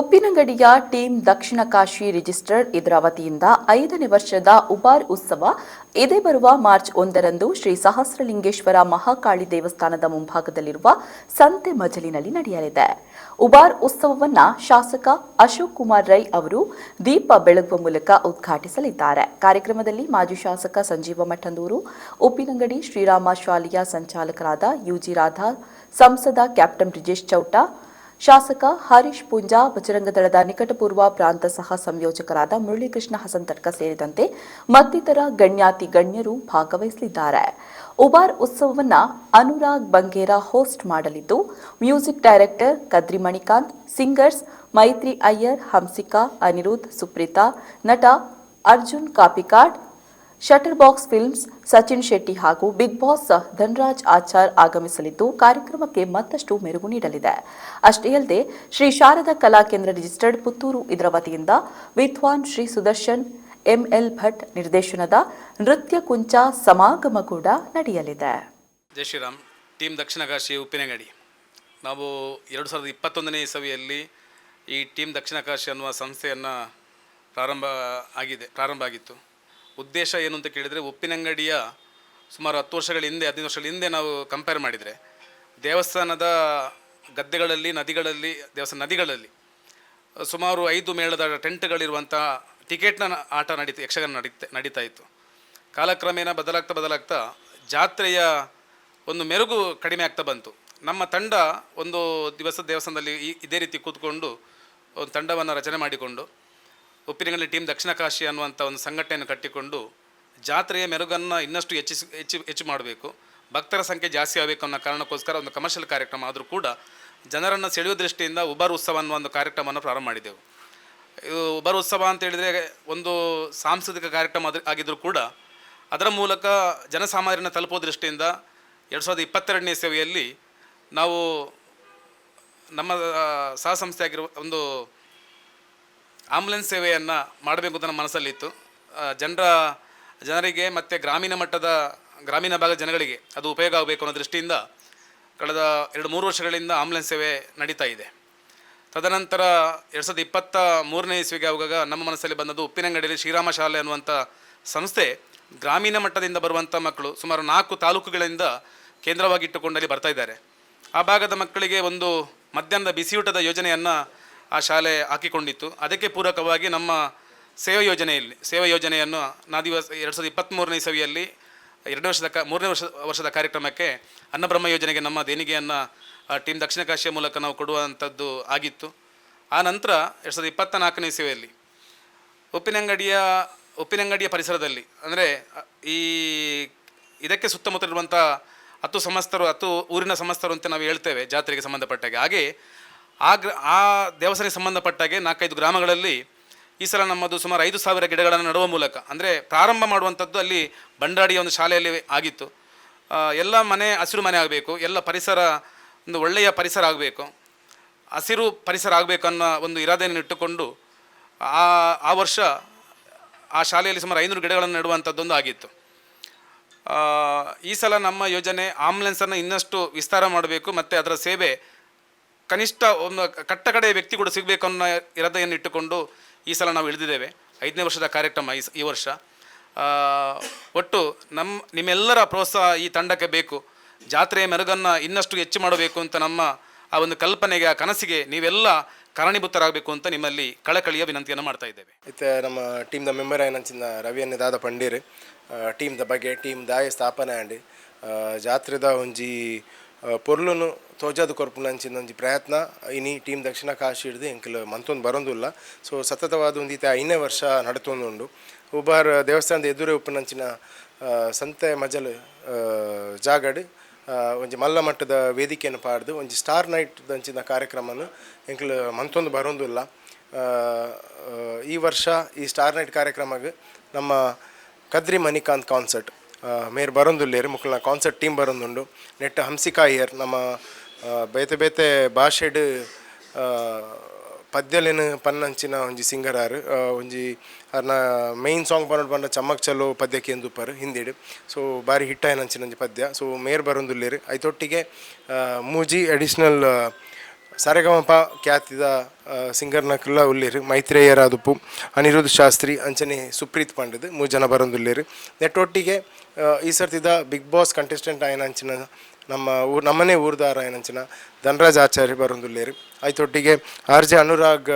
ಉಪ್ಪಿನಂಗಡಿಯ team ದಕ್ಷಿಣ Kashi registered ಇದರ ವತಿಯಿಂದ ಐದನೇ ವರ್ಷದ ಉಬಾರ್ ಉತ್ಸವ ಇದೇ ಬರುವ ಮಾರ್ಚ್ ಒಂದರಂದು ಶ್ರೀ ಸಹಸ್ರಲಿಂಗೇಶ್ವರ ಮಹಾಕಾಳಿ ದೇವಸ್ಥಾನದ ಮುಂಭಾಗದಲ್ಲಿರುವ ಸಂತೆ ಮಜಲಿನಲ್ಲಿ ನಡೆಯಲಿದೆ. ಉಬಾರ್ ಉತ್ಸವವನ್ನ ಶಾಸಕ ಅಶೋಕ್ ಕುಮಾರ್ ರೈ ಅವರು ದೀಪ ಬೆಳಗುವ ಮೂಲಕ ಉದ್ಘಾಟಿಸಲಿದ್ದಾರೆ. ಕಾರ್ಯಕ್ರಮದಲ್ಲಿ ಮಾಜಿ ಶಾಸಕ ಸಂಜೀವ ಮಠಂದೂರು, ಉಪ್ಪಿನಂಗಡಿ ಶ್ರೀರಾಮ ಶಾಲೆಯ ಸಂಚಾಲಕರಾದ ಯುಜಿ ರಾಧಾ, ಸಂಸದ ಕ್ಯಾಪ್ಟನ್ ಬ್ರಿಜೇಶ್ ಚೌಟಾ ಶಾಸಕ ಹರೀಶ್ ಪೂಂಜಾ ಬಜರಂಗದಳದ ನಿಕಟಪೂರ್ವ ಪ್ರಾಂತ ಸಹ ಸಂಯೋಜಕರಾದ ಮುರಳೀಕೃಷ್ಣ ಹಸಂತಡ್ಕ ಸೇರಿದಂತೆ ಮತ್ತಿತರ ಗಣ್ಯಾತಿ ಗಣ್ಯರು ಭಾಗವಹಿಸಲಿದ್ದಾರೆ. ಉಬಾರ್ ಉತ್ಸವವನ್ನ ಅನುರಾಗ್ ಬಂಗೇರಾ ಹೋಸ್ಟ್ ಮಾಡಲಿದ್ದು, music director Kadri Manikanth, singers Maithri Iyer, Hamsika, Anirudh, Supreetha, ನಟ Arjun Kapikad shutter box films Sachin Shetty ಹಾಗೂ ಬಿಗ್ ಬಾಸ್ ಧನ್ರಾಜ್ ಆಚಾರ್ ಆಗಮಿಸಲಿದ್ದು, ಕಾರ್ಯಕ್ರಮಕ್ಕೆ ಮತ್ತಷ್ಟು ಮೆರುಗು ನೀಡಲಿದೆ. ಅಷ್ಟೇ ಅಲ್ಲದೆ, ಶ್ರೀ ಶಾರದಾ ಕಲಾ ಕೇಂದ್ರ ರಿಜಿಸ್ಟರ್ಡ್ ಪುತ್ತೂರು ಇದರ ವತಿಯಿಂದ ವಿದ್ವಾನ್ ಶ್ರೀ ಸುದರ್ಶನ್ ಎಂಎಲ್ ಭಟ್ ನಿರ್ದೇಶನದ ನೃತ್ಯ ಕುಂಚ ಸಮಾಗಮ ಕೂಡ ನಡೆಯಲಿದೆ. ಜೈ ಶ್ರೀರಾಮ್. ಟೀಮ್ ದಕ್ಷಿಣ ಕಾಶಿ ಉಪ್ಪಿನಂಗಡಿ. ನಾವು ಎರಡು ಸಾವಿರದ ಇಪ್ಪತ್ತೊಂದನೇ ಇಸವಿಯಲ್ಲಿ ಈ ಟೀಮ್ ದಕ್ಷಿಣ ಕಾಶಿ ಅನ್ನುವ ಸಂಸ್ಥೆಯನ್ನು ಪ್ರಾರಂಭ ಆಗಿದೆ, ಪ್ರಾರಂಭ ಆಗಿತ್ತು. ಉದ್ದೇಶ ಏನು ಅಂತ ಕೇಳಿದರೆ ಉಪ್ಪಿನಂಗಡಿಯ ಸುಮಾರು ಹತ್ತು ವರ್ಷಗಳ ಹಿಂದೆ, ಹದಿನೈದು ವರ್ಷಗಳ ಹಿಂದೆ ನಾವು ಕಂಪೇರ್ ಮಾಡಿದರೆ ದೇವಸ್ಥಾನದ ಗದ್ದೆಗಳಲ್ಲಿ, ನದಿಗಳಲ್ಲಿ, ದೇವಸ್ಥಾನ ನದಿಗಳಲ್ಲಿ ಸುಮಾರು ಐದು ಮೇಳದ ಟೆಂಟ್ಗಳಿರುವಂಥ ಟಿಕೆಟ್ನ ಆಟ ನಡೀತು, ಯಕ್ಷಗಾನ ನಡೀತಾ ನಡೀತಾ ಇತ್ತು. ಕಾಲಕ್ರಮೇಣ ಬದಲಾಗ್ತಾ ಬದಲಾಗ್ತಾ ಜಾತ್ರೆಯ ಒಂದು ಮೆರುಗು ಕಡಿಮೆ ಆಗ್ತಾ ಬಂತು. ನಮ್ಮ ತಂಡ ಒಂದು ದಿವಸ ದೇವಸ್ಥಾನದಲ್ಲಿ ಇದೇ ರೀತಿ ಕೂತ್ಕೊಂಡು ಒಂದು ತಂಡವನ್ನು ರಚನೆ ಮಾಡಿಕೊಂಡು ಉಪ್ಪಿನಗಲ್ಲಿ ಟೀಮ್ ದಕ್ಷಿಣ ಕಾಶಿ ಅನ್ನುವಂಥ ಒಂದು ಸಂಘಟನೆಯನ್ನು ಕಟ್ಟಿಕೊಂಡು ಜಾತ್ರೆಯ ಮೆರುಗನ್ನು ಇನ್ನಷ್ಟು ಹೆಚ್ಚಿಸಿ ಹೆಚ್ಚು ಹೆಚ್ಚು ಮಾಡಬೇಕು. ಭಕ್ತರ ಸಂಖ್ಯೆ ಜಾಸ್ತಿ ಆಗಬೇಕು ಅನ್ನೋ ಕಾರಣಕ್ಕೋಸ್ಕರ ಒಂದು ಕಮರ್ಷಿಯಲ್ ಕಾರ್ಯಕ್ರಮ ಆದರೂ ಕೂಡ ಜನರನ್ನು ಸೆಳೆಯುವ ದೃಷ್ಟಿಯಿಂದ ಉಬರ್ ಉತ್ಸವ ಅನ್ನುವ ಒಂದು ಕಾರ್ಯಕ್ರಮವನ್ನು ಪ್ರಾರಂಭ ಮಾಡಿದೆವು. ಇದು ಉಬರ್ ಉತ್ಸವ ಅಂತ ಹೇಳಿದರೆ ಒಂದು ಸಾಂಸ್ಕೃತಿಕ ಕಾರ್ಯಕ್ರಮ ಆಗಿದ್ರೂ ಕೂಡ ಅದರ ಮೂಲಕ ಜನಸಾಮಾನ್ಯರನ್ನು ತಲುಪೋ ದೃಷ್ಟಿಯಿಂದ ಎರಡು ಸಾವಿರದ ಇಪ್ಪತ್ತೆರಡನೇ ಸೇವೆಯಲ್ಲಿ ನಾವು ನಮ್ಮ ಸಹಸಂಸ್ಥೆಯಾಗಿರುವ ಒಂದು ಆಂಬುಲೆನ್ಸ್ ಸೇವೆಯನ್ನು ಮಾಡಬೇಕು ಅಂತ ಮನಸ್ಸಲ್ಲಿತ್ತು ಜನರ, ಜನರಿಗೆ ಮತ್ತು ಗ್ರಾಮೀಣ ಮಟ್ಟದ, ಗ್ರಾಮೀಣ ಭಾಗದ ಜನಗಳಿಗೆ ಅದು ಉಪಯೋಗ ಆಗಬೇಕು ಅನ್ನೋ ದೃಷ್ಟಿಯಿಂದ ಕಳೆದ ಎರಡು ಮೂರು ವರ್ಷಗಳಿಂದ ಆಂಬುಲೆನ್ಸ್ ಸೇವೆ ನಡೀತಾ ಇದೆ. ತದನಂತರ ಎರಡು ಸಾವಿರದ ಇಪ್ಪತ್ತ ಮೂರನೇ ಇಸ್ವಿಗೆ ಆಗುವಾಗ ನಮ್ಮ ಮನಸ್ಸಲ್ಲಿ ಬಂದದ್ದು ಉಪ್ಪಿನಂಗಡಿಯಲ್ಲಿ ಶ್ರೀರಾಮ ಶಾಲೆ ಅನ್ನುವಂಥ ಸಂಸ್ಥೆ ಗ್ರಾಮೀಣ ಮಟ್ಟದಿಂದ ಬರುವಂಥ ಮಕ್ಕಳು ಸುಮಾರು ನಾಲ್ಕು ತಾಲೂಕುಗಳಿಂದ ಕೇಂದ್ರವಾಗಿಟ್ಟುಕೊಂಡಲ್ಲಿ ಬರ್ತಾ ಇದ್ದಾರೆ. ಆ ಭಾಗದ ಮಕ್ಕಳಿಗೆ ಒಂದು ಮಧ್ಯಾಹ್ನದ ಬಿಸಿಯೂಟದ ಯೋಜನೆಯನ್ನು ಆ ಶಾಲೆ ಹಾಕಿಕೊಂಡಿತ್ತು. ಅದಕ್ಕೆ ಪೂರಕವಾಗಿ ನಮ್ಮ ಸೇವಾ ಯೋಜನೆಯಲ್ಲಿ, ಸೇವಾ ಯೋಜನೆಯನ್ನು ನಾ ದಿವಸ ಎರಡು ಸಾವಿರದ ಇಪ್ಪತ್ತ್ಮೂರನೇ ಇಸವಿಯಲ್ಲಿ ಎರಡನೇ ವರ್ಷದ ಕ, ಮೂರನೇ ವರ್ಷ, ವರ್ಷದ ಕಾರ್ಯಕ್ರಮಕ್ಕೆ ಅನ್ನಬ್ರಹ್ಮ ಯೋಜನೆಗೆ ನಮ್ಮ ದೇಣಿಗೆಯನ್ನು ಟೀಮ್ ದಕ್ಷಿಣ ಕಾಶಿಯ ಮೂಲಕ ನಾವು ಕೊಡುವಂಥದ್ದು ಆಗಿತ್ತು. ಆ ನಂತರ ಎರಡು ಸಾವಿರದ ಇಪ್ಪತ್ತ ನಾಲ್ಕನೇ ಇಸವಿಯಲ್ಲಿ ಉಪ್ಪಿನಂಗಡಿಯ ಉಪ್ಪಿನಂಗಡಿಯ ಪರಿಸರದಲ್ಲಿ, ಅಂದರೆ ಈ ಇದಕ್ಕೆ ಸುತ್ತಮುತ್ತಲಿರುವಂಥ ಹತ್ತು ಸಮಸ್ತರು, ಹತ್ತು ಊರಿನ ಸಮಸ್ತರು ಅಂತ ನಾವು ಹೇಳ್ತೇವೆ ಜಾತ್ರೆಗೆ ಸಂಬಂಧಪಟ್ಟಾಗೆ. ಹಾಗೆ ಆ ಗ್ರ, ಆ ದೇವಸ್ಥಾನಕ್ಕೆ ಸಂಬಂಧಪಟ್ಟಾಗೆ ನಾಲ್ಕೈದು ಗ್ರಾಮಗಳಲ್ಲಿ ಈ ಸಲ ನಮ್ಮದು ಸುಮಾರು ಐದು ಸಾವಿರ ಗಿಡಗಳನ್ನು ನೆಡುವ ಮೂಲಕ, ಅಂದರೆ ಪ್ರಾರಂಭ ಮಾಡುವಂಥದ್ದು ಅಲ್ಲಿ ಬಂಡಾಡಿಯ ಒಂದು ಶಾಲೆಯಲ್ಲಿ ಆಗಿತ್ತು. ಎಲ್ಲ ಮನೆ, ಹಸಿರು ಮನೆ ಆಗಬೇಕು, ಎಲ್ಲ ಪರಿಸರ, ಒಂದು ಒಳ್ಳೆಯ ಪರಿಸರ ಆಗಬೇಕು, ಹಸಿರು ಪರಿಸರ ಆಗಬೇಕು ಅನ್ನೋ ಒಂದು ಇರಾದೆಯನ್ನು ಇಟ್ಟುಕೊಂಡು ಆ ಆ ವರ್ಷ ಆ ಶಾಲೆಯಲ್ಲಿ ಸುಮಾರು ಐನೂರು ಗಿಡಗಳನ್ನು ನೆಡುವಂಥದ್ದೊಂದು ಆಗಿತ್ತು. ಈ ಸಲ ನಮ್ಮ ಯೋಜನೆ ಆಂಬುಲೆನ್ಸನ್ನು ಇನ್ನಷ್ಟು ವಿಸ್ತಾರ ಮಾಡಬೇಕು, ಮತ್ತು ಅದರ ಸೇವೆ ಕನಿಷ್ಠ ಒಂದು ಕಟ್ಟಕಡೆಯ ವ್ಯಕ್ತಿ ಕೂಡ ಸಿಗಬೇಕು ಅನ್ನೋ ಇರದೆಯನ್ನು ಇಟ್ಟುಕೊಂಡು ಈ ಸಲ ನಾವು ಇಳಿದಿದ್ದೇವೆ. ಐದನೇ ವರ್ಷದ ಕಾರ್ಯಕ್ರಮ ಈ ಈ ವರ್ಷ. ಒಟ್ಟು ನಮ್ಮ ನಿಮ್ಮೆಲ್ಲರ ಪ್ರೋತ್ಸಾಹ ಈ ತಂಡಕ್ಕೆ ಬೇಕು. ಜಾತ್ರೆಯ ಮೆರುಗನ್ನು ಇನ್ನಷ್ಟು ಹೆಚ್ಚು ಮಾಡಬೇಕು ಅಂತ ನಮ್ಮ ಆ ಒಂದು ಕಲ್ಪನೆಗೆ, ಆ ಕನಸಿಗೆ ನೀವೆಲ್ಲ ಕಾರಣೀಭೂತರಾಗಬೇಕು ಅಂತ ನಿಮ್ಮಲ್ಲಿ ಕಳಕಳಿಯ ವಿನಂತಿಯನ್ನು ಮಾಡ್ತಾ ಇದ್ದೇವೆ. ಇತ್ತ ನಮ್ಮ ಟೀಮ್ದ ಮೆಂಬರ್ ರವಿ ಅನ್ನೆ ದಾದ ಪಂಡೀರ್ ಟೀಮ್ದ ಬಗ್ಗೆ ಟೀಮ್ ದಾಯ ಸ್ಥಾಪನೆ ಆಂಡಿ ಜಾತ್ರೆದ ಒಂಜಿ ಪೊರ್ಲುನು ತೋಜಾದು ಕೊರ್ಪುನಂಚಿನ ಒಂಜಿ ಪ್ರಯತ್ನ. ಇನಿ ಟೀಮ್ ದಕ್ಷಿಣ ಕಾಶಿ ಹಿಡಿದು ಎಂಕಲ್ ಮಂತೊಂದು ಬರೋಂದಿಲ್ಲ. ಸೊ ಸತತವಾದ ಒಂದು ಈತ ಐನೇ ವರ್ಷ ನಡತೊಂದುಂಡು ಉಬಾರ್ ದೇವಸ್ಥಾನದ ಎದುರೇ ಉಪ್ಪುನಂಚಿನ ಸಂತೆ ಮಜಲ್ ಜಾಗಡ್ ಒಂಜಿ ಮಲ್ಲ ಮಟ್ಟದ ವೇದಿಕೆಯನ್ನು ಪಾಡ್ದು, ಒಂಜಿ ಸ್ಟಾರ್ ನೈಟ್ ದಂಚಿನ ಕಾರ್ಯಕ್ರಮನು ಎಂಕಲ್ ಮಂತೊಂದು ಬರೋಂದಿಲ್ಲ. ಈ ವರ್ಷ ಈ ಸ್ಟಾರ್ ನೈಟ್ ಕಾರ್ಯಕ್ರಮಕ್ಕೆ ನಮ್ಮ ಕದ್ರಿ ಮಣಿಕಾಂತ್ ಕಾನ್ಸರ್ಟ್ ಮೇರ್ ಬರೊಂದುಲ್ಲೇರು ಮುಕ್ಕಲ್ನ ಕಾನ್ಸರ್ಟ್ ಟೀಮ್ ಬರೊಂದುಂಡು. ನೆಟ್ ಹಂಸಿಕಾ ಇಯರ್ ನಮ್ಮ ಬೇತೆ ಬೇತೆ ಭಾಷೆಡ್ ಪದ್ಯಲೆನ್ ಪನ್ನಂಚಿನ ಒಂಜಿ ಸಿಂಗರ್ ಆರ್ ಒಂಜಿ ಅರ್ನ ಮೈನ್ ಸಾಂಗ್ ಪನ್ನೋಡು ಪಂಡ ಚಮ್ಮಕ್ ಚಲೋ ಪದ್ಯಕ್ಕೆ ಕೇಂದುಪ್ಪರ್ ಹಿಂದಿಡ್. ಸೊ ಬಾರಿ ಹಿಟ್ ಆಯ್ನಂಚಿನ ಒಂಜಿ ಪದ್ಯ. ಸೊ ಮೇರ್ ಬರೊಂದುಲ್ಲೇರು. ಐತೊಟ್ಟಿಗೆ ಮೂಜಿ ಅಡಿಷ್ನಲ್ ಸರೆಗಮಪ ಖ್ಯಾತಿದ ಸಿಂಗರ್ನಕ್ಕೆಲ್ಲ ಉಳ್ಳೇರು ಮೈತ್ರೇಯರ ಅದುಪ್ಪು ಅನಿರುದ್ಧ ಶಾಸ್ತ್ರಿ, ಅಂಚನೆ ಸುಪ್ರೀತ್ ಪಂಡಿತ್ ಮೂರು ಜನ ಬರೊಂದುಲ್ಲೇರು. ನೆಟ್ಟೊಟ್ಟಿಗೆ ಈ ಸರ್ತಿದ ಬಿಗ್ ಬಾಸ್ ಕಂಟೆಸ್ಟೆಂಟ್ ಆಯ್ನ ಅಂಚಿನ ನಮ್ಮ ಊರು ನಮ್ಮನೆ ಊರ್ದಾರ ಏನಂಚಿನ ಧನರಾಜ್ ಆಚಾರ್ಯ ಬರೊಂದುಲ್ಲೇರು ಆಯ್ತೊಟ್ಟಿಗೆ R J Anurag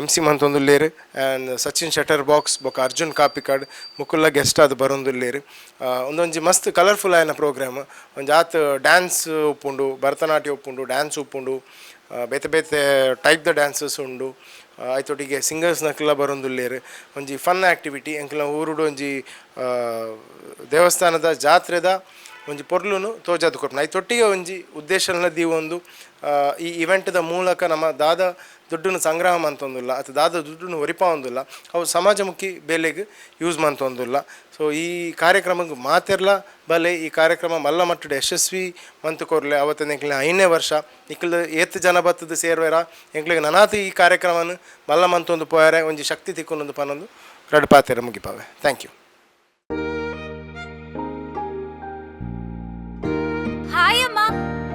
M C ಮಂತೊಂದುಲ್ಲೇರು and Sachin shutter box ಬೊಕ್ಕ ಅರ್ಜುನ್ ಕಾಪಿಕಾಡ್, ಮುಕುಲ್ಲ ಗೆಸ್ಟ್ ಅದು ಬರೊಂದುಲ್ಲೇರು ಒಂದೊಂಜಿ ಮಸ್ತ್ ಕಲರ್ಫುಲ್ ಆಯ್ನ ಪ್ರೋಗ್ರಾಮ್ ಒಂಜಿ ಆತ್ ಡ್ಯಾನ್ಸ್ ಉಪ್ಪುಂಡು, ಭರತನಾಟ್ಯ ಉಪ್ಪುಂಡು ಡ್ಯಾನ್ಸ್ ಉಪ್ಪುಂಡು ಬೇತೆ ಬೇತೆ ಟೈಪ್ ದ ಡ್ಯಾನ್ಸಸ್ ಉಂಡು. ಸಿಂಗರ್ಸ್ ಸಿಂಗರ್ಸ್ನಕ್ಕೆಲ್ಲ ಬರೊಂದುಲ್ಲೇರು ಒಂಜಿ ಫನ್ ಆ್ಯಕ್ಟಿವಿಟಿ ಎಂಕ್ಲ ಊರುಡು ಒಂಜಿ ದೇವಸ್ಥಾನದ ಜಾತ್ರೆದ ಒಂಜಿ ಪೊರ್ಲುನು ತೋಜಾದು ಕೊರ್ಪುನ ತೊಟ್ಟಿಗೆ ಒಂಜಿ ಉದ್ದೇಶಲ ಒಂದು ಈ ಇವೆಂಟ್ದ ಮೂಲಕ ನಮ್ಮ ದಾದ ದುಡ್ಡನ್ನು ಸಂಗ್ರಹ ಮಂತೊಂದುಲ್ಲ ಅಥವಾ ದಾದ ದುಡ್ಡನ್ನು ಒರಿಪಾವೊಂದುಲ್ಲ, ಅವು ಸಮಾಜಮುಖಿ ಬೆಲೆಗೆ ಯೂಸ್ ಮಂತೊಂದುಲ್ಲ. ಸೊ, ಈ ಕಾರ್ಯಕ್ರಮಕ್ಕೆ ಮಾತೆರ್ಲ ಬಲೆ, ಈ ಕಾರ್ಯಕ್ರಮ ಮಲ್ಲ ಮಟ್ಟದ ಯಶಸ್ವಿ ಮಂತು ಕೊರ್ಲೆ ಅವತ್ತಿನ ಎಂಕ್ಲೆ ಐದನೇ ವರ್ಷ. ಇಕ್ಲ ಏತ್ ಜನ ಬತ್ತದ ಸೇರ್ವೇರ, ಎಂಕ್ಲಿಗೆ ನನಾತು ಈ ಕಾರ್ಯಕ್ರಮನ ಮಲ್ಲ ಮಂತೊಂದು ಪೋಯಾರೆ, ಒಂಜಿ ಶಕ್ತಿ ತಿಕ್ಕೊಂದು ಪನ್ನೊಂದು ರಡ್ ಪಾತೆರ ಮುಗಿಪಾವೆ. Thank you.